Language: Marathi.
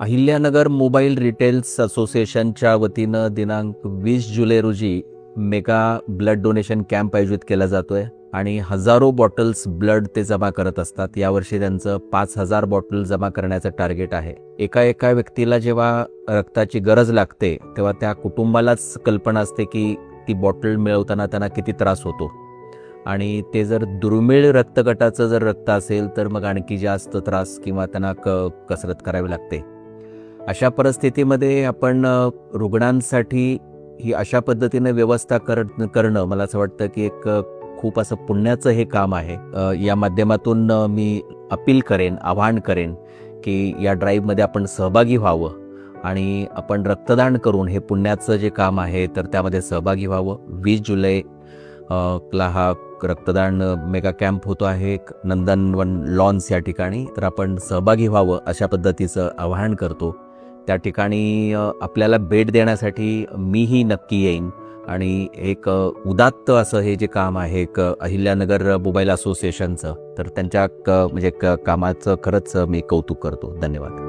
अहिल्यानगर मोबाईल रिटेल्स असोसिएशनच्या वतीनं दिनांक वीस जुलै रोजी मेगा ब्लड डोनेशन कॅम्प आयोजित केला जातोय आणि हजारो बॉटल्स ब्लड ते जमा करत असतात. यावर्षी त्यांचं पाच हजार बॉटल जमा करण्याचं टार्गेट आहे. एका एका व्यक्तीला जेव्हा रक्ताची गरज लागते तेव्हा त्या कुटुंबालाच कल्पना असते की ती बॉटल मिळवताना त्यांना किती त्रास होतो. आणि ते जर दुर्मिळ रक्तगटाचं जर रक्त असेल तर मग आणखी जास्त त्रास किंवा त्यांना क कसरत करावी लागते. अशा परिस्थितीमध्ये आपण रुग्णांसाठी ही अशा पद्धतीने व्यवस्था कर करणं मला असं वाटतं की एक खूप असं पुण्याचं हे काम आहे. या माध्यमातून मी अपील करेन आवाहन करेन की या ड्राईव्हमध्ये आपण सहभागी व्हावं आणि आपण रक्तदान करून हे पुण्याचं जे काम आहे तर त्यामध्ये सहभागी व्हावं. वीस जुलै ला हा रक्तदान मेगा कॅम्प होतो आहे नंदनवन लॉन्स या ठिकाणी. तर आपण सहभागी व्हावं अशा पद्धतीचं आवाहन करतो. त्या ठिकाणी आपल्याला भेट देण्यासाठी मीही नक्की येईन. आणि एक उदात्त असं हे जे काम आहे एक अहिल्यानगर मोबाईल असोसिएशनचं तर त्यांच्या क म्हणजे क कामाचं खरंच मी कौतुक करतो. धन्यवाद.